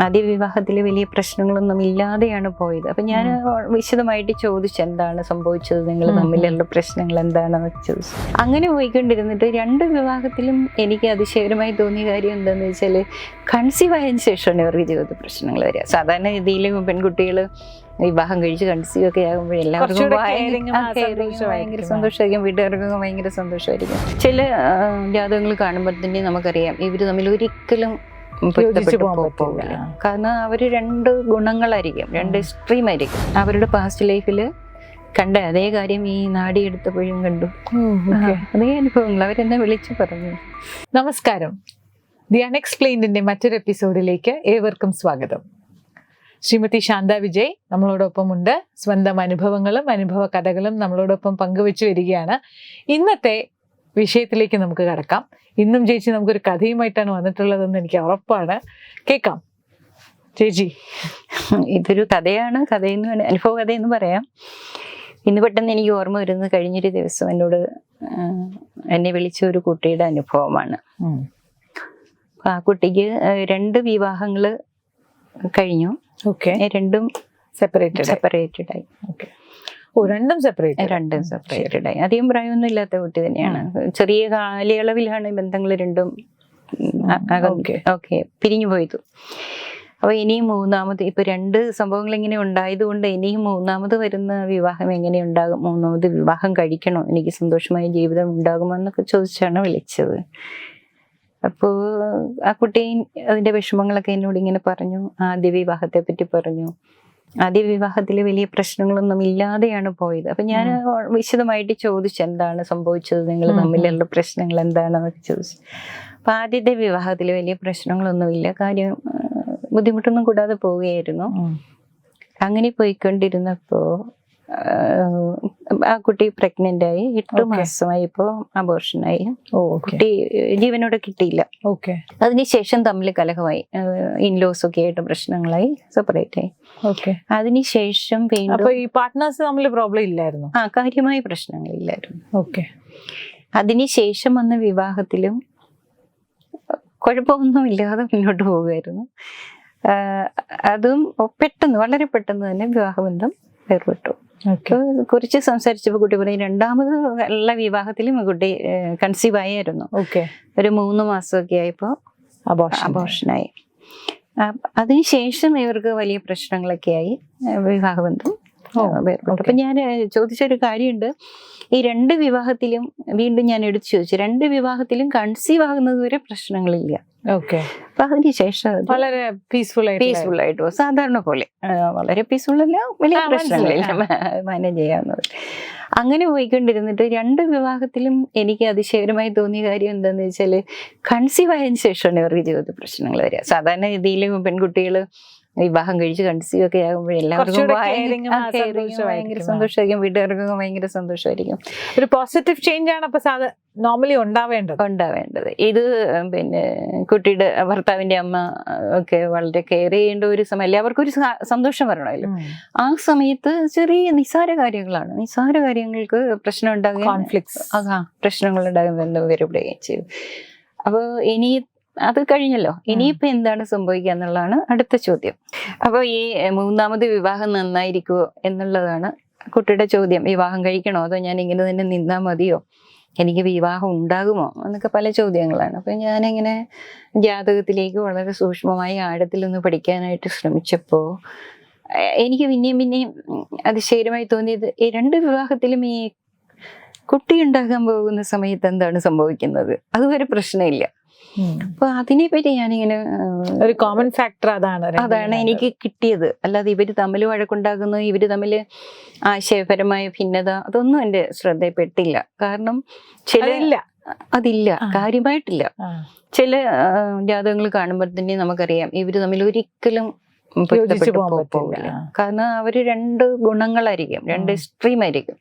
ആദ്യ വിവാഹത്തിൽ വലിയ പ്രശ്നങ്ങളൊന്നും ഇല്ലാതെയാണ് പോയത്. അപ്പൊ ഞാൻ വിശദമായിട്ട് ചോദിച്ചു എന്താണ് സംഭവിച്ചത് നിങ്ങൾ തമ്മിലുള്ള പ്രശ്നങ്ങൾ എന്താണെന്ന് ചോദിച്ചു. അങ്ങനെ പോയിക്കൊണ്ടിരുന്നിട്ട് രണ്ട് വിവാഹത്തിലും എനിക്ക് അതിശയകരമായി തോന്നിയ കാര്യം എന്താണെന്ന് വെച്ചാൽ കൺസീവ് ആയതിനു ശേഷമാണ് ഇവർക്ക് ജീവിത പ്രശ്നങ്ങൾ വരിക. സാധാരണ രീതിയിൽ പെൺകുട്ടികൾ വിവാഹം കഴിച്ച് കൺസീവ് ഒക്കെ ആകുമ്പോൾ എല്ലാവർക്കും ഭയങ്കര- സന്തോഷമായിരിക്കും. വീട്ടുകാർക്കൊക്കെ ഭയങ്കര സന്തോഷമായിരിക്കും. ചില ജാതകങ്ങൾ കാണുമ്പോൾ തന്നെ നമുക്കറിയാം ഇവർ തമ്മിൽ ഒരിക്കലും പോകില്ല കാരണം അവർ രണ്ട് ഗുണങ്ങളായിരിക്കും. രണ്ട് എക്സ്ട്രീം ആയിരിക്കും അവരുടെ പാസ്റ്റ് ലൈഫിൽ കണ്ട അതേ കാര്യം ഈ നാടി എടുത്തപ്പോഴും കണ്ടു. അതേ അനുഭവങ്ങൾ അവരെന്നെ വിളിച്ചു പറഞ്ഞു. നമസ്കാരം. ദി അൺഎക്സ്പ്ലെയിൻഡിന്റെ മറ്റൊരു എപ്പിസോഡിലേക്ക് ഏവർക്കും സ്വാഗതം. ശ്രീമതി ശാന്ത വിജയ് നമ്മളോടൊപ്പം ഉണ്ട് സ്വന്തം അനുഭവങ്ങളും അനുഭവ കഥകളും നമ്മളോടൊപ്പം പങ്കുവെച്ചു വരികയാണ്. ഇന്നത്തെ വിഷയത്തിലേക്ക് നമുക്ക് കടക്കാം. ഇന്നും ചേച്ചി നമുക്കൊരു കഥയുമായിട്ടാണ് വന്നിട്ടുള്ളതെന്ന് എനിക്ക് ഉറപ്പാണ്. കേൾക്കാം. ചേച്ചി. ഇതൊരു കഥയാണ്. കഥയെന്ന് അനുഭവ കഥയെന്ന് പറയാം. ഇന്ന് പെട്ടെന്ന് എനിക്ക് ഓർമ്മ വരുന്നത് കഴിഞ്ഞൊരു ദിവസം എന്നോട് എന്നെ വിളിച്ച ഒരു കുട്ടിയുടെ അനുഭവമാണ്. ആ കുട്ടിക്ക് രണ്ട് വിവാഹങ്ങൾ കഴിഞ്ഞു. ഓക്കെ. രണ്ടും സെപ്പറേറ്റഡ് സെപ്പറേറ്റഡ് ആയി. ഓക്കെ. രണ്ടും സെപ്പറേറ്റ് രണ്ടും സെപ്പറേറ്റഡ് ആയി അധികം പ്രായമൊന്നും ഇല്ലാത്ത കുട്ടി തന്നെയാണ്. ചെറിയ കാലയളവിലാണ് ബന്ധങ്ങൾ രണ്ടും. ഓക്കെ. പിരിഞ്ഞു പോയത്. അപ്പൊ ഇനിയും മൂന്നാമത് ഇപ്പൊ രണ്ട് സംഭവങ്ങൾ ഇങ്ങനെ ഉണ്ടായത് കൊണ്ട് ഇനിയും മൂന്നാമത് വരുന്ന വിവാഹം എങ്ങനെ ഉണ്ടാകും? മൂന്നാമത് വിവാഹം കഴിക്കണോ? എനിക്ക് സന്തോഷമായ ജീവിതം ഉണ്ടാകുമോ എന്നൊക്കെ ചോദിച്ചാണ് വിളിച്ചത്. അപ്പോൾ ആ കുട്ടി അതിന്റെ വിഷമങ്ങളൊക്കെ എന്നോട് ഇങ്ങനെ പറഞ്ഞു. ആദ്യ വിവാഹത്തെ പറ്റി പറഞ്ഞു. ആദ്യ വിവാഹത്തിൽ വലിയ പ്രശ്നങ്ങളൊന്നും ഇല്ലാതെയാണ് പോയത്. അപ്പൊ ഞാൻ വിശദമായിട്ട് ചോദിച്ചു എന്താണ് സംഭവിച്ചത്? നിങ്ങൾ. തമ്മിലുള്ള പ്രശ്നങ്ങൾ എന്താണെന്നൊക്കെ ചോദിച്ചു. അപ്പൊ ആദ്യത്തെ വിവാഹത്തിൽ വലിയ പ്രശ്നങ്ങളൊന്നുമില്ല കാര്യം ബുദ്ധിമുട്ടൊന്നും കൂടാതെ പോവുകയായിരുന്നു. അങ്ങനെ പോയിക്കൊണ്ടിരുന്നപ്പോ ആ, കുട്ടി പ്രഗ്നന്റ് ആയി എട്ട് മാസമായി മാസമായപ്പോ അബോർഷൻ ആയി. ഓക്കെ കുട്ടി ജീവനോടെ കിട്ടിയില്ല. ഓക്കെ അതിനുശേഷം തമ്മിൽ കലഹമായി. ഇൻലോസ് ഒക്കെ ആയിട്ട് പ്രശ്നങ്ങളായി സെപ്പറേറ്റ് ആയി. ഓക്കെ അതിനുശേഷം വീണ്ടും ഈ പാർട്ട്നേഴ്സ് തമ്മിൽ പ്രോബ്ലം ഇല്ലായിരുന്നു? ആ കാര്യമായ പ്രശ്നങ്ങളില്ലായിരുന്നു. ഓക്കെ അതിനുശേഷം വന്ന വിവാഹത്തിലും കുഴപ്പമൊന്നും ഇല്ലാതെ മുന്നോട്ട് പോവുമായിരുന്നു അതും പെട്ടെന്ന് വളരെ പെട്ടെന്ന് തന്നെ വിവാഹബന്ധം വേർപെട്ടു. കുറിച്ച് സംസാരിച്ചപ്പോൾ കുട്ടി പറയും രണ്ടാമത് ഉള്ള വിവാഹത്തിലും കുട്ടി കൺസീവ് ആയിരുന്നു. ഓക്കെ. ഒരു മൂന്ന് മാസമൊക്കെ ആയപ്പോൾ അബോർഷനായി അതിനുശേഷം ഇവർക്ക് വലിയ പ്രശ്നങ്ങളൊക്കെ ആയി. വിവാഹബന്ധം വേർപെട്ടു. അപ്പൊ ഞാൻ ചോദിച്ചൊരു കാര്യമുണ്ട്. ഈ രണ്ട് വിവാഹത്തിലും വീണ്ടും ഞാൻ എടുത്തു ചോദിച്ചു. രണ്ട് വിവാഹത്തിലും കൺസീവ് ആകുന്നത് വരെ പ്രശ്നങ്ങളില്ല. ഓക്കെ. അപ്പൊ അതിനുശേഷം അത് വളരെ പീസ്ഫുൾ ആയിട്ട് പീസ്ഫുൾ ആയിട്ട് സാധാരണ പോലെ. വളരെ പീസ്ഫുൾ അല്ല വലിയ പ്രശ്നങ്ങളില്ല. മാനേജ് ചെയ്യാവുന്നത്. അങ്ങനെ പോയിക്കൊണ്ടിരുന്നിട്ട് രണ്ട് വിവാഹത്തിലും എനിക്ക് അതിശയകരമായി തോന്നിയ കാര്യം എന്താന്ന് വെച്ചാൽ കൺസീവ് ആയതിനു ശേഷമാണ് ഇവർക്ക് ജീവിത പ്രശ്നങ്ങൾ വരിക. സാധാരണ രീതിയിൽ പെൺകുട്ടികൾ വിവാഹം കഴിച്ച് കൺസീവ് ഒക്കെ ആകുമ്പോൾ എല്ലാവർക്കും ഭയങ്കര- സന്തോഷമായിരിക്കും. വീട്ടുകാർക്കൊക്കെ ഭയങ്കര സന്തോഷമായിരിക്കും. ഒരു പോസിറ്റീവ് ചേഞ്ച് ആണ് അപ്പൊ സാധാ നോർമലി ഉണ്ടാവേണ്ടത്. ഉണ്ടാവേണ്ടത്. ഇത് പിന്നെ കുട്ടിയുടെ ഭർത്താവിന്റെ അമ്മ ഒക്കെ വളരെ കെയർ ചെയ്യേണ്ട ഒരു സമയം എല്ലാവർക്കും ഒരു സന്തോഷം വരണമല്ലോ. ആ സമയത്ത് ചെറിയ നിസാര കാര്യങ്ങളാണ്. നിസാര കാര്യങ്ങൾക്ക് പ്രശ്നം ഉണ്ടാകുകയും പ്രശ്നങ്ങൾ ഉണ്ടാകുമെന്ന് വരപ്പെടുകയും ചെയ്തു അപ്പോൾ ഇനി അത് കഴിഞ്ഞല്ലോ. ഇനിയിപ്പോ എന്താണ് സംഭവിക്കുക എന്നുള്ളതാണ് അടുത്ത ചോദ്യം. അപ്പോൾ ഈ മൂന്നാമത് വിവാഹം നന്നായിരിക്കുമോ എന്നുള്ളതാണ് കുട്ടിയുടെ ചോദ്യം. വിവാഹം കഴിക്കണോ അതോ ഞാൻ ഇങ്ങനെ തന്നെ നിന്നാ മതിയോ? എനിക്ക് വിവാഹം ഉണ്ടാകുമോ എന്നൊക്കെ പല ചോദ്യങ്ങളാണ്. അപ്പൊ ഞാനിങ്ങനെ ജാതകത്തിലേക്ക് വളരെ സൂക്ഷ്മമായി ആഴത്തിലൊന്ന് പഠിക്കാനായിട്ട് ശ്രമിച്ചപ്പോൾ എനിക്ക് പിന്നെയും പിന്നെയും അതിശയമായി തോന്നിയത് ഈ രണ്ട് വിവാഹത്തിലും ഈ കുട്ടി ഉണ്ടാകാൻ പോകുന്ന സമയത്ത് എന്താണ് സംഭവിക്കുന്നത്? അതുവരെ പ്രശ്നമില്ല. അപ്പൊ അതിനെപ്പറ്റി ഞാനിങ്ങനെ ഇങ്ങനെ ഒരു കോമൺ ഫാക്ടർ അതാണ് അതാണ്. എനിക്ക് കിട്ടിയത്. അല്ലാതെ ഇവർ തമ്മിൽ വഴക്കുണ്ടാക്കുന്നു ഇവർ തമ്മിൽ ആശയപരമായ ഭിന്നത അതൊന്നും എന്റെ ശ്രദ്ധയിൽപ്പെട്ടില്ല. കാരണം ചില അതില്ല. കാര്യമായിട്ടില്ല. ചില ജാതകങ്ങൾ കാണുമ്പോൾ തന്നെ നമുക്കറിയാം ഇവർ തമ്മിൽ ഒരിക്കലും. പോകില്ല കാരണം അവർ രണ്ട് ഗുണങ്ങളായിരിക്കും രണ്ട്. എക്സ്ട്രീം ആയിരിക്കും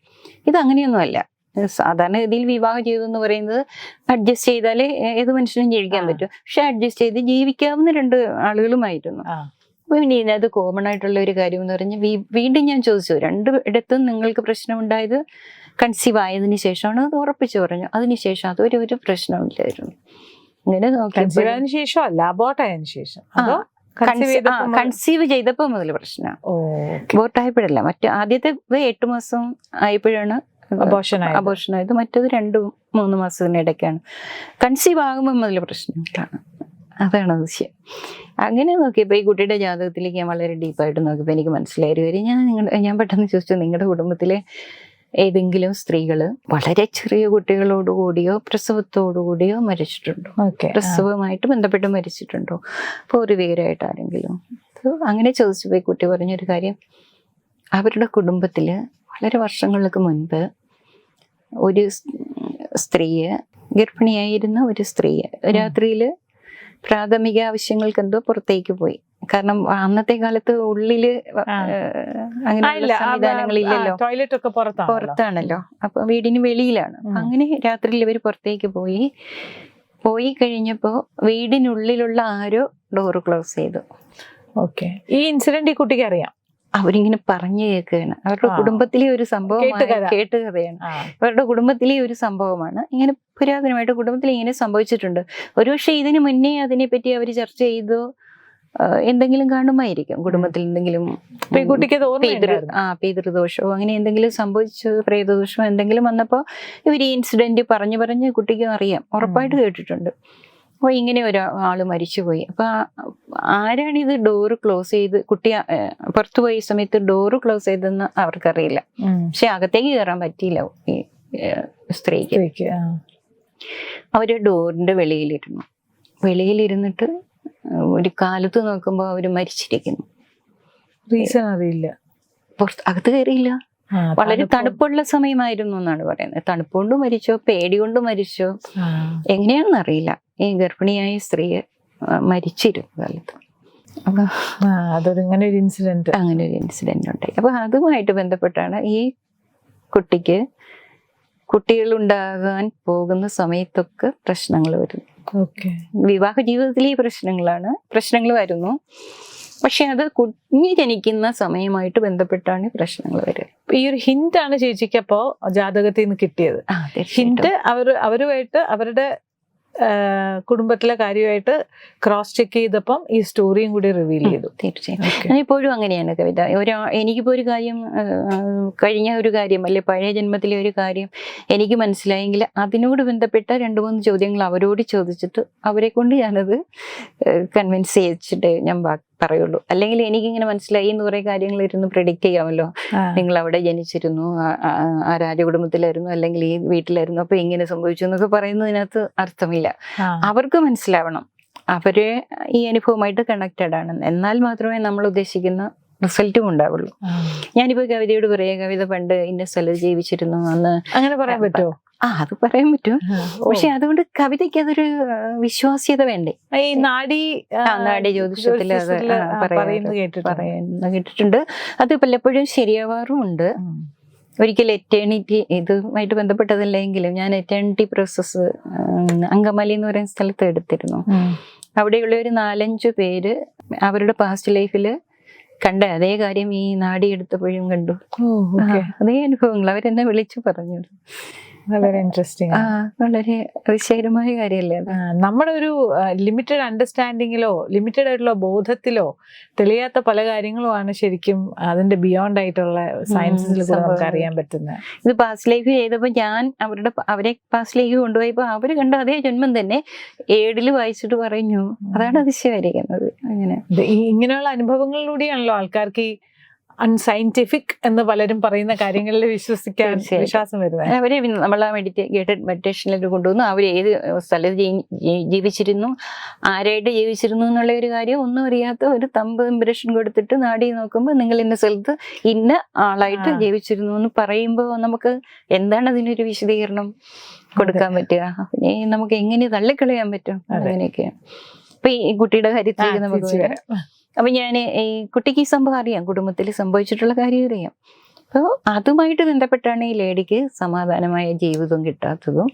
ഇത് അങ്ങനെയൊന്നുമല്ല സാധാരണ ഗതിയിൽ വിവാഹം ചെയ്തു എന്ന് പറയുന്നത്. അഡ്ജസ്റ്റ് ചെയ്താലേ ഏത് മനുഷ്യനും ജീവിക്കാൻ. പറ്റും. പക്ഷെ അഡ്ജസ്റ്റ് ചെയ്ത് ജീവിക്കാവുന്ന രണ്ട് ആളുകളുമായിരുന്നു. അപ്പൊ പിന്നെ ഇതിനകത്ത് കോമൺ ആയിട്ടുള്ള ഒരു കാര്യം എന്ന് പറഞ്ഞാൽ വീണ്ടും ഞാൻ ചോദിച്ചു രണ്ട് ഇടത്തും നിങ്ങൾക്ക് പ്രശ്നമുണ്ടായത് കൺസീവ് ആയതിനു ശേഷമാണ് അത് ഉറപ്പിച്ചു പറഞ്ഞു. അതിനുശേഷം അതൊരു ഒരു പ്രശ്നമില്ലായിരുന്നു ഇങ്ങനെ നോക്കി ശേഷം അല്ല അബോർട്ട് ആയതിനു ശേഷം. അതോ കൺസീവ് ചെയ്തപ്പോ മുതൽ? പ്രശ്നം. ഓ ബോട്ടായപ്പോഴല്ല മറ്റേ ആദ്യത്തെ എട്ട് മാസം ആയപ്പോഴാണ് അബോഷൻ ആയത്. മറ്റത് രണ്ടു മൂന്ന് മാസത്തിനിടയ്ക്കാണ് കൺസീവ് ആകുമ്പോൾ മുതൽ പ്രശ്നങ്ങളാണ്. അതാണ് വിഷയം അങ്ങനെ നോക്കിയപ്പോൾ ഈ കുട്ടിയുടെ ജാതകത്തിലേക്ക് ഞാൻ വളരെ ഡീപ്പായിട്ട് നോക്കിയപ്പോൾ എനിക്ക് മനസ്സിലായി വരും ഞാൻ നിങ്ങളുടെ ഞാൻ പെട്ടെന്ന് ചോദിച്ചു നിങ്ങളുടെ കുടുംബത്തിലെ ഏതെങ്കിലും സ്ത്രീകൾ വളരെ ചെറിയ കുട്ടികളോട് കൂടിയോ പ്രസവത്തോടു കൂടിയോ മരിച്ചിട്ടുണ്ടോ? ഓക്കെ പ്രസവമായിട്ട് ബന്ധപ്പെട്ട് മരിച്ചിട്ടുണ്ടോ? അപ്പോൾ ഒരു പേരായിട്ട് ആരെങ്കിലും? അങ്ങനെ ചോദിച്ചപ്പോൾ ഈ കുട്ടി പറഞ്ഞൊരു കാര്യം അവരുടെ കുടുംബത്തിൽ വളരെ വർഷങ്ങൾക്ക് മുൻപ് ഒരു സ്ത്രീയെ ഗർഭിണിയായിരുന്ന ഒരു സ്ത്രീയെ രാത്രിയിൽ പ്രാഥമിക ആവശ്യങ്ങൾക്ക് എന്തോ പുറത്തേക്ക് പോയി. കാരണം അന്നത്തെ കാലത്ത് ഉള്ളിൽ. അങ്ങനെ സംവിധാനങ്ങളില്ലല്ലോ. ടോയ്ലറ്റ് ഒക്കെ പുറത്താണ് പുറത്താണല്ലോ. അപ്പൊ വീടിന് വെളിയിലാണ്. അങ്ങനെ രാത്രിയിൽ ഇവർ പുറത്തേക്ക് പോയി. പോയി കഴിഞ്ഞപ്പോ വീടിനുള്ളിലുള്ള ആരോ ഡോറ് ക്ലോസ് ചെയ്തു. ഓക്കെ. ഈ ഇൻസിഡന്റ് ഈ കുട്ടിക്ക് അറിയാം? അവരിങ്ങനെ പറഞ്ഞു കേൾക്കുകയാണ്. അവരുടെ. കുടുംബത്തിലെ ഒരു സംഭവം കേട്ടുകഥ. കേട്ടുകഥയാണ്. അവരുടെ കുടുംബത്തിലെ ഒരു സംഭവമാണ്. ഇങ്ങനെ പുരാതനമായിട്ട് കുടുംബത്തിൽ ഇങ്ങനെ സംഭവിച്ചിട്ടുണ്ട്. ഒരുപക്ഷെ ഇതിനു മുന്നേ അതിനെപ്പറ്റി അവർ ചർച്ച ചെയ്തോ എന്തെങ്കിലും കാണുമായിരിക്കും. കുടുംബത്തിൽ എന്തെങ്കിലും പെൺകുട്ടിക്ക് ആ പിതൃദോഷമോ അങ്ങനെ എന്തെങ്കിലും സംഭവിച്ചു പ്രേതദോഷമോ എന്തെങ്കിലും വന്നപ്പോൾ ഇവർ ഈ ഇൻസിഡന്റ് പറഞ്ഞു പറഞ്ഞ് കുട്ടിക്ക് അറിയാം. ഉറപ്പായിട്ട് കേട്ടിട്ടുണ്ട്. അപ്പോൾ ഇങ്ങനെ ഒരാൾ മരിച്ചുപോയി. അപ്പോൾ ആരാണിത് ഡോറ് ക്ലോസ് ചെയ്ത് കുട്ടി പുറത്തു പോയ സമയത്ത് ഡോറ് ക്ലോസ് ചെയ്തെന്ന് അവർക്കറിയില്ല. പക്ഷെ അകത്തേക്ക് കയറാൻ പറ്റിയില്ല ഈ സ്ത്രീക്ക്. അവർ ഡോറിന്റെ വെളിയിലിരുന്നു. വെളിയിലിരുന്നിട്ട് ഒരു കാലത്ത് നോക്കുമ്പോൾ അവർ മരിച്ചിരിക്കുന്നു. റീസൺ അറിയില്ല. പുറത്ത് അകത്ത് കയറിയില്ല. വളരെ തണുപ്പുള്ള സമയമായിരുന്നു എന്നാണ് പറയുന്നത്. തണുപ്പ് കൊണ്ട് മരിച്ചോ പേടി കൊണ്ട് മരിച്ചോ. എങ്ങനെയാണെന്ന് അറിയില്ല. ഈ ഗർഭിണിയായ സ്ത്രീയെ ആ, മരിച്ചിരുന്നു കാലത്ത്. അപ്പൊ ആ, അതൊരു ഇങ്ങനെ ഒരു ഇൻസിഡന്റ് അങ്ങനെ ഒരു ഇൻസിഡന്റ് ഉണ്ടായി അപ്പൊ അതുമായിട്ട് ബന്ധപ്പെട്ടാണ് ഈ കുട്ടിക്ക് കുട്ടികൾ ഉണ്ടാകാൻ പോകുന്ന സമയത്തൊക്കെ പ്രശ്നങ്ങൾ വരുന്നു വിവാഹ ജീവിതത്തിലെ ഈ പ്രശ്നങ്ങളാണ് പ്രശ്നങ്ങൾ വരുന്നു. പക്ഷെ അത് കുഞ്ഞ് ജനിക്കുന്ന സമയമായിട്ട് ബന്ധപ്പെട്ടാണ് പ്രശ്നങ്ങൾ വരിക ഈ ഒരു ഹിന്റ് ആണ് ചേച്ചിക്ക് അപ്പോ ജാതകത്തിൽ നിന്ന് കിട്ടിയത്. ഹിന്റ് അവർ അവരുമായിട്ട് അവരുടെ കുടുംബത്തിലെ കാര്യമായിട്ട് ക്രോസ് ചെക്ക് ചെയ്തപ്പം ഈ സ്റ്റോറിയും കൂടി റിവീൽ ചെയ്തു. തീർച്ചയായും ഞാൻ ഇപ്പോഴും അങ്ങനെയാണ് കവിത. ഒരാ എനിക്കിപ്പോൾ ഒരു കാര്യം കഴിഞ്ഞ ഒരു കാര്യം അല്ലെ പഴയ ജന്മത്തിലെ ഒരു കാര്യം എനിക്ക് മനസ്സിലായെങ്കിൽ അതിനോട് ബന്ധപ്പെട്ട രണ്ട് മൂന്ന് ചോദ്യങ്ങൾ അവരോട് ചോദിച്ചിട്ട് അവരെ കൊണ്ട് ഞാനത് കൺവിൻസ് ചെയ്യിച്ചിട്ട് ഞാൻ ബാ- പറയുള്ളൂ. അല്ലെങ്കിൽ എനിക്കിങ്ങനെ മനസ്സിലായി എന്ന് കുറെ കാര്യങ്ങൾ ഇരുന്ന് പ്രിഡിക്റ്റ് ചെയ്യാമല്ലോ. നിങ്ങൾ അവിടെ ജനിച്ചിരുന്നു ആ- രാജകുടുംബത്തിലായിരുന്നു അല്ലെങ്കിൽ ഈ വീട്ടിലായിരുന്നു അപ്പൊ ഇങ്ങനെ സംഭവിച്ചു എന്നൊക്കെ പറയുന്നതിനകത്ത് അർത്ഥമില്ല. അവർക്ക് മനസ്സിലാവണം. അവർ ഈ അനുഭവമായിട്ട് കണക്റ്റഡ് ആണ്. എന്നാൽ മാത്രമേ നമ്മൾ ഉദ്ദേശിക്കുന്ന റിസൾട്ടും ഉണ്ടാവുള്ളൂ. ഞാനിപ്പോ കവിതയോട് പറയാ കവിത പണ്ട് ഇന്ന സ്ഥലത്ത് ജീവിച്ചിരുന്നു അന്ന് അങ്ങനെ പറയാൻ പറ്റുമോ ആ അത് പറയാൻ പറ്റും. പക്ഷെ അതുകൊണ്ട് കവിതയ്ക്ക് അതൊരു വിശ്വാസ്യത വേണ്ടേ? ഈ നാടി നാടി ജ്യോതിഷത്തിൽ അത് കേട്ടിട്ടുണ്ട്. പറയുന്ന കേട്ടിട്ടുണ്ട്. അത് പലപ്പോഴും ശരിയാവാറും ഉണ്ട് ഒരിക്കലും ഒരിക്കൽ എറ്റേണിറ്റി ഇതുമായിട്ട് ബന്ധപ്പെട്ടതല്ലെങ്കിലും ഞാൻ എറ്റേണിറ്റി പ്രോസസ്സ് അങ്കമാലി എന്ന് പറയുന്ന സ്ഥലത്ത് എടുത്തിരുന്നു. അവിടെയുള്ള ഒരു നാലഞ്ച് പേര് അവരുടെ പാസ്റ്റ് ലൈഫിൽ കണ്ട അതേ കാര്യം ഈ നാടി എടുത്തപ്പോഴും കണ്ടു. അതേ അനുഭവങ്ങൾ അവരെന്നെ വിളിച്ചു പറഞ്ഞു. വളരെ ഇൻട്രസ്റ്റിംഗ് വളരെ അതിശയകരമായ കാര്യമല്ലേ നമ്മുടെ ഒരു ലിമിറ്റഡ് അണ്ടർസ്റ്റാൻഡിങ്ങിലോ ലിമിറ്റഡ് ആയിട്ടുള്ള ബോധത്തിലോ തെളിയാത്ത പല കാര്യങ്ങളുമാണ് ശരിക്കും അതിന്റെ ബിയോണ്ട് ആയിട്ടുള്ള സയൻസിൽ നമുക്ക് അറിയാൻ പറ്റുന്നത് ഇത് പാസ്റ്റ് ലൈഫ് ചെയ്തപ്പോൾ ഞാൻ അവരുടെ അവരെ പാസ്റ്റ് ലൈഫ് കൊണ്ടുപോയപ്പോൾ അവർ കണ്ട അതേ ജന്മം തന്നെ ഏഡിൽ വായിച്ചിട്ട് പറഞ്ഞു. അതാണ് അതിശയമായിരിക്കുന്നത്. അങ്ങനെ. ഇങ്ങനെയുള്ള അനുഭവങ്ങളിലൂടെയാണല്ലോ ആൾക്കാർക്ക് ഈ അൺസയന്റിഫിക് എന്ന് പലരും പറയുന്ന കാര്യങ്ങളിൽ വിശ്വസിക്കാൻ. വിശ്വാസം വരുന്നത് അവരെ നമ്മൾ മെഡിറ്റേ ഗേറ്റഡ് മെഡിറ്റേഷനിലേക്ക് കൊണ്ടുവന്നു. അവർ ഏത് സ്ഥലത്ത് ജീവിച്ചിരുന്നു ആരായിട്ട് ജീവിച്ചിരുന്നു എന്നുള്ള ഒരു കാര്യം ഒന്നും അറിയാത്ത ഒരു തമ്പ് ഇംപ്രഷൻ കൊടുത്തിട്ട് നാടി നോക്കുമ്പോൾ നിങ്ങൾ ഇന്ന സ്ഥലത്ത് ഇന്ന ആളായിട്ട് ജീവിച്ചിരുന്നു എന്ന് പറയുമ്പോൾ നമുക്ക് എന്താണ് അതിനൊരു വിശദീകരണം കൊടുക്കാൻ പറ്റുക? നമുക്ക് എങ്ങനെ തള്ളിക്കളയാൻ പറ്റും. അങ്ങനെയൊക്കെയാണ്. അപ്പൊ ഈ കുട്ടിയുടെ കാര്യത്തിലേക്ക് നമുക്ക്. അപ്പൊ ഞാൻ ഈ കുട്ടിക്ക് ഈ സംഭവം അറിയാം. കുടുംബത്തിൽ സംഭവിച്ചിട്ടുള്ള കാര്യം അറിയാം. അപ്പോൾ അതുമായിട്ട് ബന്ധപ്പെട്ടാണ് ഈ ലേഡിക്ക് സമാധാനമായ ജീവിതം കിട്ടാത്തതും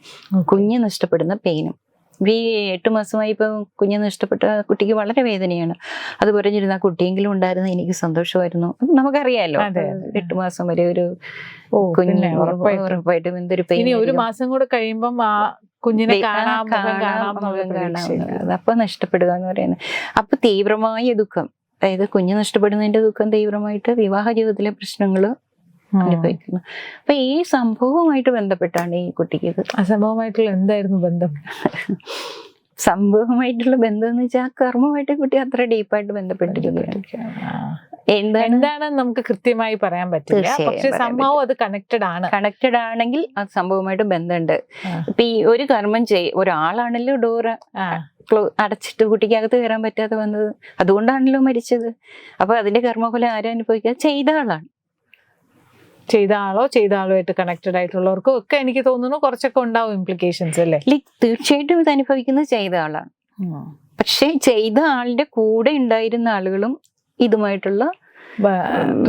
കുഞ്ഞ് നഷ്ടപ്പെടുന്ന പെയിനും ഈ എട്ട് മാസമായി ഇപ്പം കുഞ്ഞ് നഷ്ടപ്പെട്ട കുട്ടിക്ക് വളരെ വേദനയാണ്. അത് പറഞ്ഞിരുന്ന ആ കുട്ടിയെങ്കിലും ഉണ്ടായിരുന്ന എനിക്ക് സന്തോഷമായിരുന്നു. നമുക്കറിയാലോ. എട്ട് മാസം വരെ ഒരു കുഞ്ഞിനെ കുഞ്ഞ് ഉറപ്പായിട്ടും. എന്തൊരു ഇനി ഒരു മാസം കൂടെ കഴിയുമ്പം ആ കുഞ്ഞിനെ ആ, കാണാം കാണാം, കാണാം. അപ്പൊ നഷ്ടപ്പെടുക എന്ന് പറയുന്നത്. അപ്പൊ തീവ്രമായ ദുഃഖം. അതായത് കുഞ്ഞ് നഷ്ടപ്പെടുന്നതിന്റെ ദുഃഖം തീവ്രമായിട്ട് വിവാഹ ജീവിതത്തിലെ പ്രശ്നങ്ങൾ അനുഭവിക്കുന്നു. അപ്പൊ ഈ സംഭവവുമായിട്ട് ബന്ധപ്പെട്ടാണ് ഈ കുട്ടിക്ക് അസംഭവമായിട്ടുള്ള എന്തായിരുന്നു ബന്ധം? സംഭവമായിട്ടുള്ള ബന്ധം എന്ന് വെച്ചാൽ കർമ്മമായിട്ട് കുട്ടി അത്ര ഡീപ്പായിട്ട് ബന്ധപ്പെട്ടിരിക്കുകയാണ്. എന്താണ്? എന്താണെന്ന് നമുക്ക് കൃത്യമായി പറയാൻ പറ്റില്ല. പക്ഷെ സംഭവം അത് കണക്റ്റഡ് ആണ്. കണക്റ്റഡ് ആണെങ്കിൽ ആ സംഭവമായിട്ട് ബന്ധമുണ്ട് ഇപ്പൊ ഈ ഒരു കർമ്മം ചെയ് ഒരാളാണല്ലോ ഡോറ് അടച്ചിട്ട് കുട്ടിക്കകത്ത് കയറാൻ പറ്റാതെ വന്നത്. അതുകൊണ്ടാണല്ലോ മരിച്ചത്. അപ്പൊ അതിന്റെ കർമ്മഫലം ആരും അനുഭവിക്കുക ചെയ്ത ആളാണ്. ചെയ്ത ആളോ ചെയ്ത ആളോ ആയിട്ട് കണക്റ്റഡ് ആയിട്ടുള്ളവർക്കും ഒക്കെ എനിക്ക് തോന്നുന്നു കുറച്ചൊക്കെ ഉണ്ടാവും ഇംപ്ലിക്കേഷൻസ് അല്ലേ? തീർച്ചയായിട്ടും ഇത് അനുഭവിക്കുന്നത് ചെയ്ത ആളാണ്. പക്ഷെ ചെയ്ത ആളുടെ കൂടെ ഉണ്ടായിരുന്ന ആളുകളും ഇതുമായിട്ടുള്ള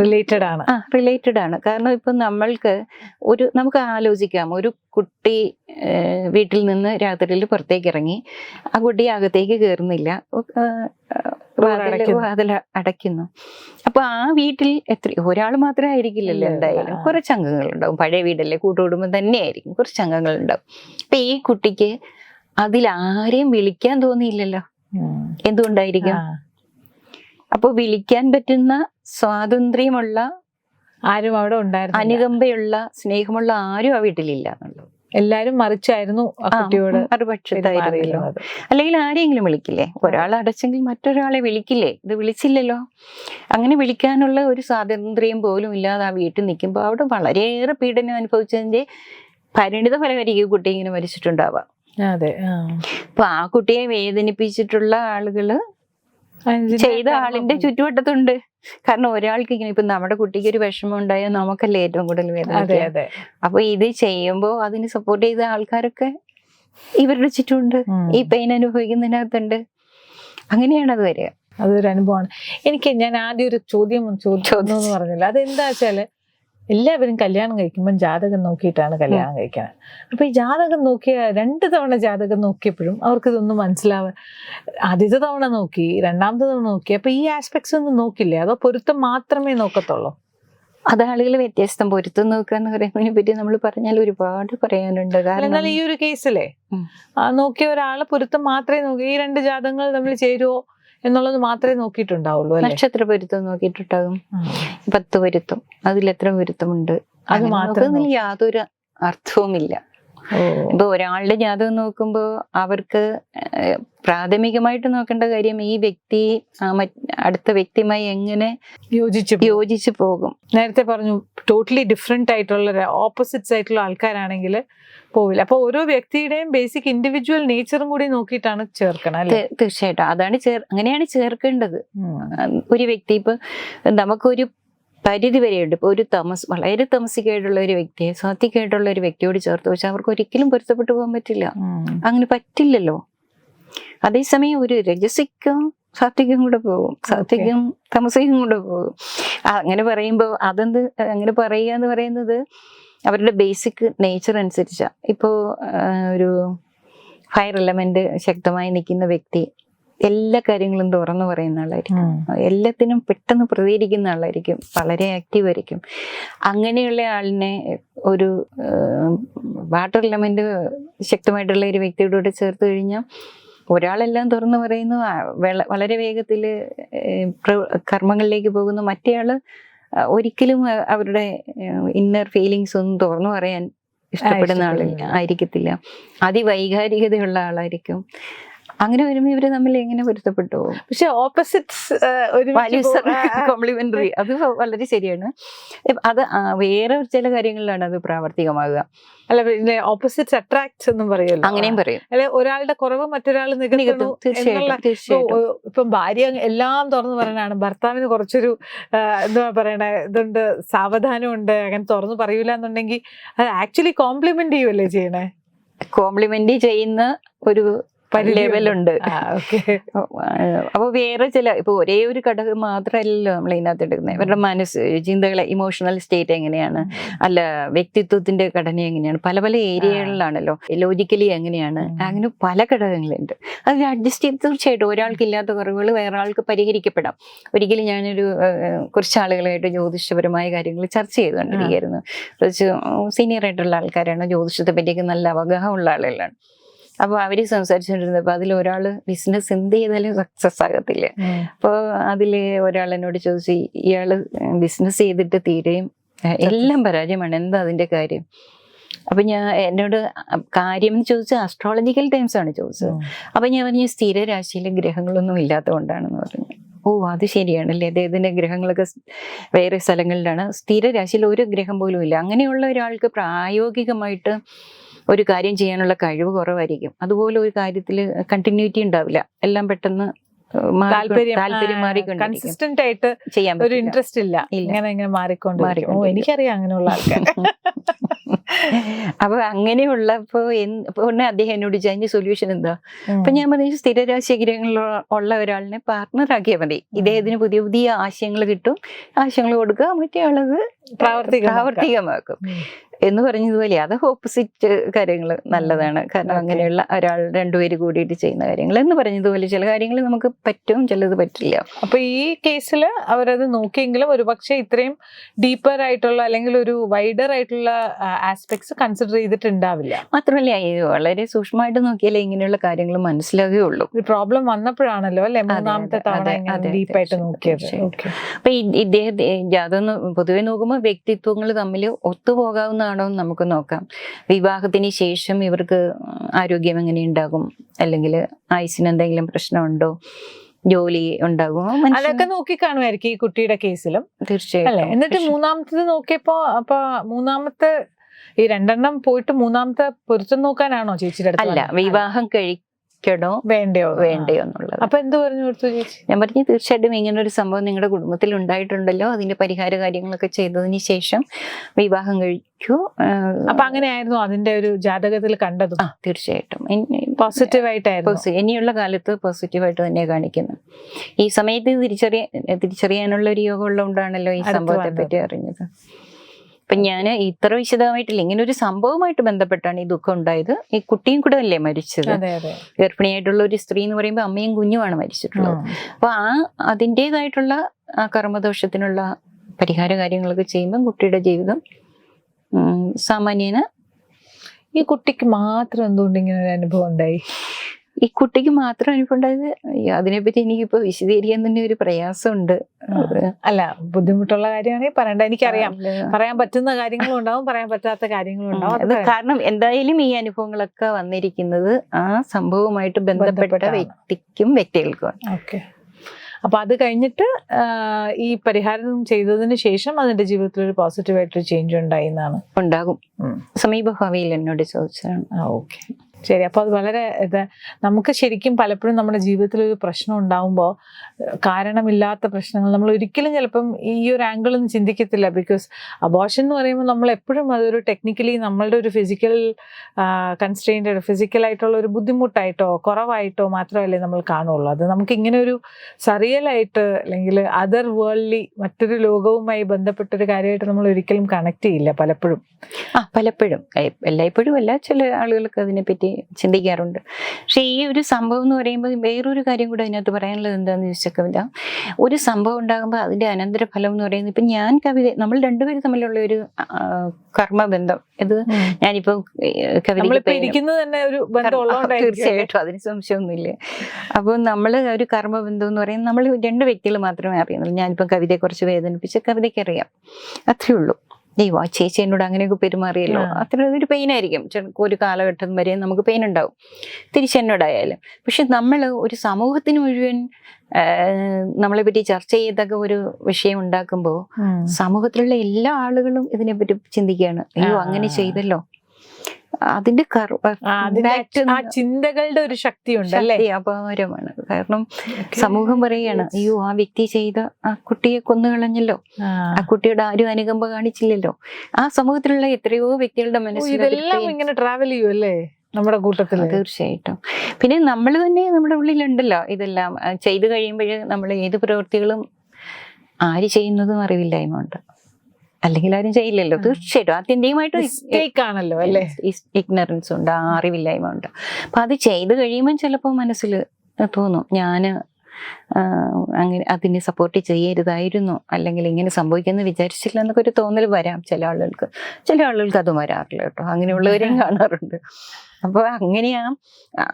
റിലേറ്റഡ് ആണ്. ആ റിലേറ്റഡ് ആണ്. കാരണം ഇപ്പൊ നമ്മൾക്ക് ഒരു നമുക്ക് ആലോചിക്കാം. ഒരു കുട്ടി വീട്ടിൽ നിന്ന് രാത്രിയിൽ പുറത്തേക്ക് ഇറങ്ങി ആ കുട്ടി അകത്തേക്ക് കയറുന്നില്ല. വാതിൽ അടയ്ക്കുന്നു. അപ്പൊ ആ വീട്ടിൽ എത്ര ഒരാൾ മാത്രമേ ആയിരിക്കില്ലല്ലോ എന്തായാലും. കുറച്ച് അംഗങ്ങൾ ഉണ്ടാവും പഴയ വീടല്ലേ കൂട്ടുകുടുംബം തന്നെ ആയിരിക്കും കുറച്ച് അംഗങ്ങൾ ഉണ്ടാവും അപ്പൊ ഈ കുട്ടിക്ക് അതിൽ ആരെയും വിളിക്കാൻ തോന്നിയില്ലല്ലോ. എന്തുകൊണ്ടായിരിക്കും. അപ്പൊ വിളിക്കാൻ പറ്റുന്ന സ്വാതന്ത്ര്യമുള്ള ആരും അവിടെ ഉണ്ടായിരുന്നു അനുകമ്പയുള്ള സ്നേഹമുള്ള ആരും ആ വീട്ടിലില്ല എന്നുള്ളത്. എല്ലാരും മറിച്ചായിരുന്നു കുട്ടിയോട്. അല്ലെങ്കിൽ ആരെങ്കിലും വിളിക്കില്ലേ? ഒരാൾ അടച്ചെങ്കിൽ മറ്റൊരാളെ വിളിക്കില്ലേ? ഇത് വിളിച്ചില്ലല്ലോ. അങ്ങനെ വിളിക്കാനുള്ള ഒരു സ്വാതന്ത്ര്യം പോലും ഇല്ലാതെ ആ വീട്ടിൽ നിൽക്കുമ്പോൾ അവിടെ വളരെയേറെ പീഡനം അനുഭവിച്ചതിന്റെ പരിണിത ഫലമായിരിക്കും കുട്ടി ഇങ്ങനെ മരിച്ചിട്ടുണ്ടാവാം അതെ. അപ്പൊ ആ കുട്ടിയെ വേദനിപ്പിച്ചിട്ടുള്ള ആളുകൾ ചെയ്ത ആളിന്റെ ചുറ്റുവട്ടത്തുണ്ട്. കാരണം ഒരാൾക്ക് ഇങ്ങനെ ഇപ്പൊ നമ്മുടെ കുട്ടിക്ക് ഒരു വിഷമം ഉണ്ടായാൽ നമുക്കല്ലേ ഏറ്റവും കൂടുതൽ വേദന അപ്പൊ ഇത് ചെയ്യുമ്പോൾ അതിന് സപ്പോർട്ട് ചെയ്ത ആൾക്കാരൊക്കെ ഇവരുടെ ചുറ്റുമുണ്ട്. ഈ പെയിൻ അനുഭവിക്കുന്നതിനകത്തുണ്ട്. അങ്ങനെയാണ് അത് വരിക. അതൊരു അനുഭവമാണ്. എനിക്ക് ഞാൻ ആദ്യം ഒരു ചോദ്യം ചോദിച്ചു. എന്ന് പറഞ്ഞില്ല. അതെന്താ വെച്ചാൽ എല്ലാവരും കല്യാണം കഴിക്കുമ്പോൾ ജാതകം നോക്കിയിട്ടാണ് കല്യാണം കഴിക്കുന്നത് അപ്പോൾ ഈ ജാതകം നോക്കിയ രണ്ട് തവണ ജാതകം നോക്കിയപ്പോഴും അവർക്ക് ഇതൊന്നും മനസ്സിലാവ ആദ്യത്തെ തവണ നോക്കി രണ്ടാമത്തെ തവണ നോക്കി. അപ്പോൾ ഈ ആസ്പെക്ട്സ് ഒന്നും നോക്കില്ലേ? അതോ പൊരുത്തം മാത്രമേ നോക്കത്തുള്ളൂ? അത് ആളുകൾ വ്യത്യസ്തം പൊരുത്തം നോക്കുക എന്ന് പറയുന്നതിനെ പറ്റി നമ്മൾ പറഞ്ഞാൽ ഒരുപാട് പറയാനുണ്ട്. കാരണം എന്നാൽ ഈ ഒരു കേസിലെ നോക്കിയ ഒരാൾ പൊരുത്തം മാത്രമേ നോക്കി. ഈ രണ്ട് ജാതകങ്ങൾ തമ്മിൽ ചേരുവോ? എന്നുള്ളത് മാത്രമേ നോക്കിയിട്ടുണ്ടാവുള്ളൂ നക്ഷത്ര പൊരുത്തം നോക്കിയിട്ടുണ്ടാകും. പത്ത് പൊരുത്തം. അതിൽ എത്ര പൊരുത്തമുണ്ട്? അത് മാത്രം യാതൊരു അർത്ഥവുമില്ല. ഇപ്പൊ ഒരാളുടെ ജാതകം നോക്കുമ്പോൾ അവർക്ക് പ്രാഥമികമായിട്ട് നോക്കേണ്ട കാര്യം ഈ വ്യക്തി അടുത്ത വ്യക്തിയുമായി എങ്ങനെ യോജിച്ചു. യോജിച്ച് പോകും. നേരത്തെ പറഞ്ഞു ടോട്ടലി ഡിഫറെന്റ് ആയിട്ടുള്ള ഓപ്പോസിറ്റ്സ് ആയിട്ടുള്ള ആൾക്കാരാണെങ്കിൽ പോവില്ല. അപ്പൊ ഓരോ വ്യക്തിയുടെയും ബേസിക് ഇൻഡിവിജ്വൽ നേച്ചറും കൂടി നോക്കിയിട്ടാണ് ചേർക്കണം അല്ലെ? തീർച്ചയായിട്ടും. അതാണ് ചേർ അങ്ങനെയാണ് ചേർക്കേണ്ടത്. ഒരു വ്യക്തി ഇപ്പൊ നമുക്കൊരു പരിധി വരെയുണ്ട്. ഇപ്പൊ ഒരു തമസ് വളരെ തമസിക്കായിട്ടുള്ള ഒരു വ്യക്തിയെ സാത്വികമായിട്ടുള്ള ഒരു വ്യക്തിയോട് ചേർത്ത് വെച്ചാൽ അവർക്ക് ഒരിക്കലും പൊരുത്തപ്പെട്ടു പോകാൻ പറ്റില്ല. അങ്ങനെ പറ്റില്ലല്ലോ. അതേസമയം ഒരു രജസിക്കും സാത്വികം കൂടെ പോകും. സാത്വികം തമസികം കൂടെ പോകും. അങ്ങനെ പറയുമ്പോൾ അതെന്ത് അങ്ങനെ പറയുക എന്ന് പറയുന്നത് അവരുടെ ബേസിക് നേച്ചർ അനുസരിച്ചാണ് ഇപ്പോൾ ഒരു ഫയർ എലമെന്റ് ശക്തമായി നിൽക്കുന്ന വ്യക്തി എല്ലാ കാര്യങ്ങളും തുറന്നു പറയുന്ന ആളായിരിക്കും. എല്ലാത്തിനും പെട്ടെന്ന് പ്രതികരിക്കുന്ന ആളായിരിക്കും. വളരെ ആക്റ്റീവ് ആയിരിക്കും. അങ്ങനെയുള്ള ആളിനെ ഒരു വാട്ടർ എലമെന്റ് ശക്തമായിട്ടുള്ള ഒരു വ്യക്തിയോട് ചേർത്ത് കഴിഞ്ഞാൽ ഒരാളെല്ലാം തുറന്നു പറയുന്നു. വളരെ വേഗത്തിൽ കർമ്മങ്ങളിലേക്ക് പോകുന്നു മറ്റേയാൾ ഒരിക്കലും അവരുടെ ഇന്നർ ഫീലിങ്സ് ഒന്നും തുറന്നു പറയാൻ ഇഷ്ടപ്പെടുന്ന ആളില്ല. ആയിരിക്കത്തില്ല. അതിവൈകാരികതയുള്ള ആളായിരിക്കും. അങ്ങനെ വരുമ്പോൾ ഇവർ തമ്മിൽ എങ്ങനെ പൊരുത്തപ്പെട്ടു? പോകും പക്ഷെ ഓപ്പോസിറ്റ്സ് കോംപ്ലിമെന്ററി അത് വളരെ ശരിയാണ്. അത് വേറെ ചില കാര്യങ്ങളിലാണ് അത് പ്രാവർത്തികമാകുക. അല്ല ഓപ്പോസിറ്റ്സ് അട്രാക്ട്സ് എന്നും പറയുമല്ലോ. അങ്ങനെയും പറയും. അല്ലെ ഒരാളുടെ കുറവ് മറ്റൊരാൾ നികത്തുന്നു ഇപ്പൊ, ഭാര്യ എല്ലാം തുറന്നു പറയാനാണ് ഭർത്താവിന് കുറച്ചൊരു എന്താ പറയണ ഇതുണ്ട് സാവധാനം ഉണ്ട് അങ്ങനെ തുറന്നു പറയൂല എന്നുണ്ടെങ്കിൽ അത് ആക്ച്വലി കോംപ്ലിമെന്റ് ചെയ്യുമല്ലേ ചെയ്യണേ? കോംപ്ലിമെന്റ് ചെയ്യുന്ന ഒരു. ലെവലുണ്ട് ആ, okay. അപ്പൊ വേറെ ചില ഇപ്പൊ ഒരേ ഒരു ഘടകം മാത്രമല്ലല്ലോ നമ്മൾ ഇതിനകത്ത് എടുക്കുന്നത്. ഇവരുടെ മനസ്സ് ചിന്തകളെ ഇമോഷണൽ സ്റ്റേറ്റ് എങ്ങനെയാണ്? അല്ല വ്യക്തിത്വത്തിന്റെ ഘടന എങ്ങനെയാണ്? പല പല ഏരിയകളിലാണല്ലോ ലോജിക്കലി എങ്ങനെയാണ്? അങ്ങനെ പല ഘടകങ്ങളുണ്ട്. അത് അഡ്ജസ്റ്റ് ചെയ്ത് തീർച്ചയായിട്ടും ഒരാൾക്ക് ഇല്ലാത്ത കുറവുകൾ വേറെ ആൾക്ക് പരിഹരിക്കപ്പെടാം. ഒരിക്കലും ഞാനൊരു കുറച്ച് ആളുകളായിട്ട് ജ്യോതിഷപരമായ കാര്യങ്ങൾ ചർച്ച ചെയ്തുകൊണ്ടിരിക്കുകയായിരുന്നു. കുറച്ച് സീനിയർ ആയിട്ടുള്ള ആൾക്കാരാണ് ജ്യോതിഷത്തെ പറ്റിയൊക്കെ നല്ല അവഗാഹമുള്ള ആളുകളാണ്. അപ്പോൾ അവർ സംസാരിച്ചുകൊണ്ടിരുന്നപ്പോൾ അതിൽ ഒരാൾ ബിസിനസ് എന്ത് ചെയ്താലും സക്സസ് ആകത്തില്ല. അപ്പോൾ അതിൽ ഒരാൾ എന്നോട് ചോദിച്ചു ഇയാൾ ബിസിനസ് ചെയ്തിട്ട് തീരെയും എല്ലാം പരാജയമാണ്. എന്താ അതിന്റെ കാര്യം? അപ്പൊ ഞാൻ എന്നോട് കാര്യം എന്ന് ചോദിച്ചാൽ അസ്ട്രോളജിക്കൽ ടൈംസ് ആണ് ചോദിച്ചത്. അപ്പം ഞാൻ പറഞ്ഞു സ്ഥിരരാശിയിൽ ഗ്രഹങ്ങളൊന്നും ഇല്ലാത്തതുകൊണ്ടാണെന്ന് പറഞ്ഞു. ഓ അത് ശരിയാണല്ലേ. അദ്ദേഹത്തിന്റെ ഗ്രഹങ്ങളൊക്കെ വേറെ സ്ഥലങ്ങളിലാണ്. സ്ഥിരരാശിയിൽ ഒരു ഗ്രഹം പോലും ഇല്ല. അങ്ങനെയുള്ള ഒരാൾക്ക് പ്രായോഗികമായിട്ട് ഒരു കാര്യം ചെയ്യാനുള്ള കഴിവ് കുറവായിരിക്കും. അതുപോലെ ഒരു കാര്യത്തിൽ കണ്ടിന്യൂറ്റി ഉണ്ടാവില്ല. എല്ലാം പെട്ടെന്ന് കൺസിസ്റ്റന്റ് ആയിട്ട് ചെയ്യാൻ ഒരു ഇൻട്രസ്റ്റ് ഇല്ല. ഇങ്ങനെ ഇങ്ങനെ മാറിക്കൊണ്ട് ഓ. എനിക്കറിയാം അങ്ങനെയുള്ള ആൾക്കാർ അപ്പൊ അങ്ങനെയുള്ളപ്പോ ഉടനെ അദ്ദേഹം എന്നോട് ചോദിച്ചു, അതിന്റെ സൊല്യൂഷൻ എന്താ? അപ്പൊ ഞാൻ പറഞ്ഞു സ്ഥിരരാശി ഗ്രഹങ്ങളിൽ ഉള്ള ഒരാളിനെ പാർട്ണർ ആക്കിയാൽ മതി. ഇദ്ദേഹത്തിന് പുതിയ പുതിയ ആശയങ്ങൾ കിട്ടും. ആശയങ്ങൾ കൊടുക്കുക മറ്റേ ആളത് പ്രാവർത്തികമാക്കാം. എന്ന് പറഞ്ഞതുപോലെ അത് ഓപ്പോസിറ്റ് കാര്യങ്ങൾ നല്ലതാണ്. കാരണം. അങ്ങനെയുള്ള ഒരാൾ രണ്ടുപേര് കൂടിയിട്ട് ചെയ്യുന്ന കാര്യങ്ങൾ എന്ന് പറഞ്ഞതുപോലെ ചില കാര്യങ്ങൾ നമുക്ക് പറ്റും ചിലത് പറ്റില്ല. അപ്പൊ ഈ കേസിൽ അവരത് നോക്കിയെങ്കിലും ഒരു പക്ഷേ ഇത്രയും ഡീപ്പർ ആയിട്ടുള്ള അല്ലെങ്കിൽ ഒരു വൈഡർ ആയിട്ടുള്ള ആസ്പെക്ട്സ് കൺസിഡർ ചെയ്തിട്ടുണ്ടാവില്ല. മാത്രമല്ല വളരെ സൂക്ഷ്മമായിട്ട് നോക്കിയാലേ ഇങ്ങനെയുള്ള കാര്യങ്ങൾ മനസ്സിലാകുകയുള്ളൂ ഒരു പ്രോബ്ലം വന്നപ്പോഴാണല്ലോ അല്ലെ? മൂന്നാമത്തെ തവണ ഡീപ്പായിട്ട് നോക്കിയത്. അപ്പൊ ഇദ്ദേഹം ഇദ്ദേഹത്തെ ജാതകം പൊതുവെ നോക്കുമ്പോൾ വ്യക്തിത്വങ്ങൾ തമ്മിൽ ഒത്തുപോകാവുന്നതാണോ എന്ന് നമുക്ക് നോക്കാം. വിവാഹത്തിന് ശേഷം ഇവർക്ക് ആരോഗ്യം എങ്ങനെ ഉണ്ടാകും അല്ലെങ്കിൽ ആയുസിന് എന്തെങ്കിലും പ്രശ്നമുണ്ടോ? ജോലി മനുഷ്യന് അതൊക്കെ നോക്കി കാണുമായിരിക്കും ഈ കുട്ടിയുടെ കേസിലും. തീർച്ചയായിട്ടും. എന്നിട്ട് മൂന്നാമത്തത് നോക്കിയപ്പോ അപ്പൊ മൂന്നാമത്തെ ഈ രണ്ടെണ്ണം പോയിട്ട് മൂന്നാമത്തെ പൊരുത്തം നോക്കാനാണോ ചേച്ചിയുടെ അല്ല വിവാഹം വിവാഹം കഴിക്കണോ വേണ്ടയോ? വേണ്ടയോ എന്നുള്ളത്. അപ്പൊ എന്ത് പറഞ്ഞു കൊടുത്തു ചേച്ചി? ഞാൻ പറഞ്ഞു തീർച്ചയായിട്ടും ഇങ്ങനെ ഒരു സംഭവം നിങ്ങളുടെ കുടുംബത്തിൽ ഉണ്ടായിട്ടുണ്ടല്ലോ. അതിന്റെ പരിഹാര കാര്യങ്ങളൊക്കെ ചെയ്തതിന് ശേഷം വിവാഹം കഴിക്കൂ. അപ്പൊ അങ്ങനെയായിരുന്നു അതിന്റെ ഒരു ജാതകത്തിൽ കണ്ടത്. ആ തീർച്ചയായിട്ടും. പോസിറ്റീവായിട്ടായിരുന്നു പോസിറ്റീവ് ആയിട്ടായിരുന്നു. ഇനിയുള്ള കാലത്ത് പോസിറ്റീവായിട്ട് തന്നെ കാണിക്കുന്നു ഈ സമയത്ത് തിരിച്ചറിയാൻ തിരിച്ചറിയാനുള്ള ഒരു യോഗം ഉള്ളതുകൊണ്ടാണല്ലോ ഈ സംഭവത്തെ പറ്റി അറിഞ്ഞത്. അപ്പൊ ഞാൻ ഇത്ര വിശദമായിട്ടില്ല. ഇങ്ങനെ ഒരു സംഭവമായിട്ട് ബന്ധപ്പെട്ടാണ് ഈ ദുഃഖം ഉണ്ടായത്. ഈ കുട്ടിയും കൂടെ അല്ലേ മരിച്ചത്? ഗർഭിണിയായിട്ടുള്ള ഒരു സ്ത്രീ എന്ന് പറയുമ്പോൾ അമ്മയും കുഞ്ഞുമാണ് മരിച്ചിട്ടുള്ളത്. അപ്പൊ ആ അതിന്റെതായിട്ടുള്ള ആ കർമ്മദോഷത്തിനുള്ള പരിഹാര കാര്യങ്ങളൊക്കെ ചെയ്യുമ്പോൾ കുട്ടിയുടെ ജീവിതം സാമാന്യേന ഈ കുട്ടിക്ക് മാത്രം എന്തുകൊണ്ട് ഇങ്ങനെ ഒരു അനുഭവം ഉണ്ടായി? ഈ കുട്ടിക്ക് മാത്രം അനുഭവം ഉണ്ടായത് അതിനെപ്പറ്റി എനിക്കിപ്പോ വിശദീകരിക്കാൻ തന്നെ ഒരു പ്രയാസമുണ്ട്. അല്ല ബുദ്ധിമുട്ടുള്ള കാര്യമാണെങ്കിൽ പറയണ്ട. എനിക്കറിയാം. പറയാൻ പറ്റുന്ന കാര്യങ്ങളും ഉണ്ടാവും പറയാൻ പറ്റാത്ത കാര്യങ്ങളും ഉണ്ടാവും. കാരണം എന്തായാലും ഈ അനുഭവങ്ങളൊക്കെ വന്നിരിക്കുന്നത് ആ സംഭവവുമായിട്ട് ബന്ധപ്പെട്ട. വ്യക്തിക്കും വ്യക്തികൾക്കും ഓക്കെ. അപ്പൊ അത് കഴിഞ്ഞിട്ട് ഈ പരിഹാരം ചെയ്തതിന് ശേഷം അതിന്റെ ജീവിതത്തിൽ ഒരു പോസിറ്റീവ് ആയിട്ടൊരു ചേഞ്ച് ഉണ്ടായി എന്നാണ്. ഉണ്ടാകും. സമീപഭാവിയിൽ എന്നോട് ചോദിച്ചതാണ്. ഓക്കെ. ശരി അപ്പൊ അത് വളരെ ഇത് നമുക്ക് ശരിക്കും പലപ്പോഴും നമ്മുടെ ജീവിതത്തിൽ ഒരു പ്രശ്നം ഉണ്ടാവുമ്പോൾ കാരണമില്ലാത്ത പ്രശ്നങ്ങൾ നമ്മൾ ഒരിക്കലും ചിലപ്പം ഈ ഒരു ഒന്നും ചിന്തിക്കത്തില്ല. ബിക്കോസ് അബോഷൻ എന്ന് പറയുമ്പോൾ നമ്മൾ എപ്പോഴും അതൊരു ടെക്നിക്കലി നമ്മളുടെ ഒരു ഫിസിക്കൽ കൺസ്ട്രെയിന്റെ ഫിസിക്കൽ ആയിട്ടുള്ള ഒരു ബുദ്ധിമുട്ടായിട്ടോ കുറവായിട്ടോ മാത്രമല്ലേ നമ്മൾ കാണുള്ളൂ. അത് നമുക്ക് ഇങ്ങനെ ഒരു സറിയലായിട്ട് അല്ലെങ്കിൽ അതർ വേൾഡ്ലി മറ്റൊരു ലോകവുമായി ബന്ധപ്പെട്ടൊരു കാര്യമായിട്ട് നമ്മൾ ഒരിക്കലും കണക്ട് ചെയ്യില്ല പലപ്പോഴും. ആ പലപ്പോഴും. എല്ലായ്പ്പോഴും അല്ല. ചില ആളുകൾക്ക് അതിനെപ്പറ്റി ചിന്തിക്കാറുണ്ട്. പക്ഷെ ഈ ഒരു സംഭവം എന്ന് പറയുമ്പോൾ വേറൊരു കാര്യം കൂടെ അതിനകത്ത് പറയാനുള്ളത് എന്താണെന്ന് ചോദിച്ചാൽ കവിത ഒരു സംഭവം ഉണ്ടാകുമ്പോൾ അതിന്റെ അനന്തരഫലം എന്ന് പറയുന്നത് ഇപ്പം ഞാൻ കവിത നമ്മൾ രണ്ടുപേരും തമ്മിലുള്ള ഒരു കർമ്മബന്ധം. ഇത് ഞാനിപ്പോൾ തീർച്ചയായിട്ടും. അതിന് സംശയമൊന്നുമില്ല. അപ്പോൾ നമ്മൾ ഒരു കർമ്മബന്ധം എന്ന് പറയുന്നത് നമ്മൾ രണ്ട് വ്യക്തികൾ മാത്രമേ അറിയുന്നുള്ളൂ. ഞാനിപ്പോൾ കവിതയെക്കുറിച്ച് കുറച്ച് വേദനിപ്പിച്ച് കവിതയ്ക്ക് അറിയാം. അത്രയേ ഉള്ളൂ. ദൈവം ആ ചേച്ചി എന്നോട് അങ്ങനെയൊക്കെ പെരുമാറിയല്ലോ. അത്ര ഒരു പെയിൻ ആയിരിക്കും. ഒരു കാലഘട്ടം വരെ നമുക്ക് പെയിൻ ഉണ്ടാവും. തിരിച്ചെന്നോടായാലും പക്ഷെ നമ്മൾ ഒരു സമൂഹത്തിന് മുഴുവൻ നമ്മളെ പറ്റി ചർച്ച ചെയ്തൊക്കെ ഒരു വിഷയം ഉണ്ടാക്കുമ്പോൾ. സമൂഹത്തിലുള്ള എല്ലാ ആളുകളും ഇതിനെപ്പറ്റി ചിന്തിക്കുകയാണ്. അയ്യോ അങ്ങനെ ചെയ്തല്ലോ. അതിന്റെ ചിന്തകളുടെ ഒരു ശക്തി ഉണ്ട് അല്ലേ ശക്തി അപാരമാണ് കാരണം സമൂഹം പറയാണ് അയ്യോ ആ വ്യക്തി ചെയ്ത ആ കുട്ടിയെ കൊന്നു കളഞ്ഞല്ലോ ആ കുട്ടിയുടെ ആരും അനുകമ്പ കാണിച്ചില്ലല്ലോ. ആ സമൂഹത്തിലുള്ള എത്രയോ വ്യക്തികളുടെ മനസ്സിൽ ഇതെല്ലാം ഇങ്ങനെ ട്രാവൽ ചെയ്യുമല്ലേ നമ്മുടെ കൂട്ടത്തിൽ തീർച്ചയായിട്ടും. പിന്നെ നമ്മൾ തന്നെ നമ്മുടെ ഉള്ളിലുണ്ടല്ലോ ഇതെല്ലാം. ചെയ്തു കഴിയുമ്പോഴേ നമ്മൾ ഏത് പ്രവൃത്തികളും ആര് ചെയ്യുന്നതും അറിവില്ലായ്മ ഉണ്ട്. അല്ലെങ്കിൽ ആരും ചെയ്യില്ലല്ലോ. തീർച്ചയായിട്ടും. ആത്യന്തികമായിട്ട് ആണല്ലോ അല്ലേ? ഇഗ്നറൻസ് ഉണ്ട് ആ അറിവില്ലായ്മ ഉണ്ട്. അപ്പൊ അത് ചെയ്ത് കഴിയുമ്പോൾ ചിലപ്പോൾ മനസ്സിൽ തോന്നും ഞാൻ അങ്ങനെ അതിനെ സപ്പോർട്ട് ചെയ്യരുതായിരുന്നു അല്ലെങ്കിൽ ഇങ്ങനെ സംഭവിക്കുമെന്ന് വിചാരിച്ചില്ല എന്നൊക്കെ ഒരു തോന്നൽ വരാം ചില ആളുകൾക്ക്. ചില ആളുകൾക്ക് അതും വരാറില്ല കേട്ടോ. അങ്ങനെയുള്ളവരെയും കാണാറുണ്ട്. അപ്പോൾ അങ്ങനെയാ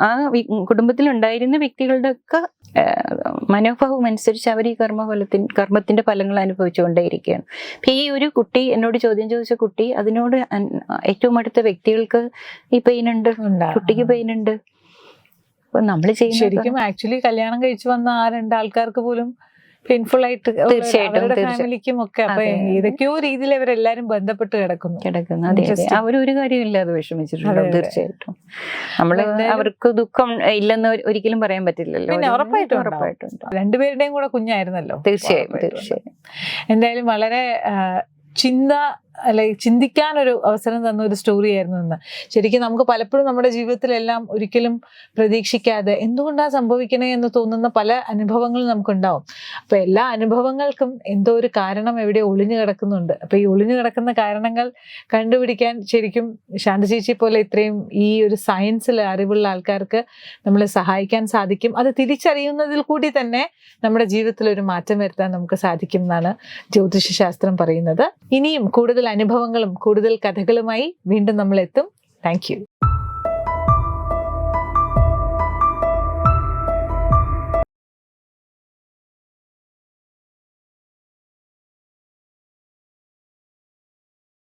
ആ കുടുംബത്തിൽ കുടുംബത്തിലുണ്ടായിരുന്ന വ്യക്തികളുടെ ഒക്കെ മനോഭാവം അനുസരിച്ച് അവർ ഈ കർമ്മഫലത്തിൻ കർമ്മത്തിന്റെ ഫലങ്ങൾ അനുഭവിച്ചുകൊണ്ടേയിരിക്കുകയാണ് അപ്പൊ ഈ ഒരു കുട്ടി എന്നോട് ചോദ്യം ചോദിച്ച കുട്ടി അതിനോട് ഏറ്റവും അടുത്ത വ്യക്തികൾക്ക് ഈ പെയിൻ ഉണ്ട്. കുട്ടിക്ക് പെയിൻ ഉണ്ട് അപ്പൊ നമ്മൾ ശരിക്കും ആക്ച്വലി കല്യാണം കഴിച്ചു വന്ന ആ രണ്ട് ആൾക്കാർക്ക് പോലും പെയിൻഫുൾ ആയിട്ട് തീർച്ചയായിട്ടും. ഫാമിലിക്കും ഒക്കെ അപ്പൊ. ഏതൊക്കെയോ രീതിയിൽ അവരെല്ലാരും ബന്ധപ്പെട്ട് കിടക്കുന്നു കിടക്കുന്നു അതെ. അവരൊരു കാര്യമില്ലാതെ വിഷമിച്ചിട്ടുണ്ടോ അതെ, അതെ. തീർച്ചയായിട്ടും നമ്മൾ അവർക്ക് ദുഃഖം ഇല്ലെന്ന് ഒരിക്കലും പറയാൻ പറ്റില്ലല്ലോ പിന്നെ ഉറപ്പായിട്ടും ഉറപ്പായിട്ടും. രണ്ടുപേരുടെയും കൂടെ കുഞ്ഞായിരുന്നല്ലോ തീർച്ചയായും തീർച്ചയായും എന്തായാലും വളരെ ചിന്ത അല്ലെ ചിന്തിക്കാനൊരു അവസരം തന്ന ഒരു സ്റ്റോറി ആയിരുന്നു എന്ന് ശരിക്കും നമുക്ക് പലപ്പോഴും നമ്മുടെ ജീവിതത്തിലെല്ലാം ഒരിക്കലും പ്രതീക്ഷിക്കാതെ എന്തുകൊണ്ടാണ് സംഭവിക്കണേ എന്ന് തോന്നുന്ന പല അനുഭവങ്ങളും നമുക്കുണ്ടാവും. അപ്പൊ എല്ലാ അനുഭവങ്ങൾക്കും എന്തോ ഒരു കാരണം എവിടെ ഒളിഞ്ഞു കിടക്കുന്നുണ്ട്. അപ്പൊ ഈ ഒളിഞ്ഞു കിടക്കുന്ന കാരണങ്ങൾ കണ്ടുപിടിക്കാൻ ശരിക്കും ശാന്ത ചേച്ചി പോലെ ഇത്രയും ഈ ഒരു സയൻസിൽ അറിവുള്ള ആൾക്കാർക്ക് നമ്മളെ സഹായിക്കാൻ സാധിക്കും. അത് തിരിച്ചറിയുന്നതിൽ കൂടി തന്നെ നമ്മുടെ ജീവിതത്തിൽ ഒരു മാറ്റം വരുത്താൻ നമുക്ക് സാധിക്കും എന്നാണ് ജ്യോതിഷ ശാസ്ത്രം പറയുന്നത്. ഇനിയും കൂടുതൽ അനുഭവങ്ങളും കൂടുതൽ കഥകളുമായി വീണ്ടും നമ്മൾ എത്തും താങ്ക്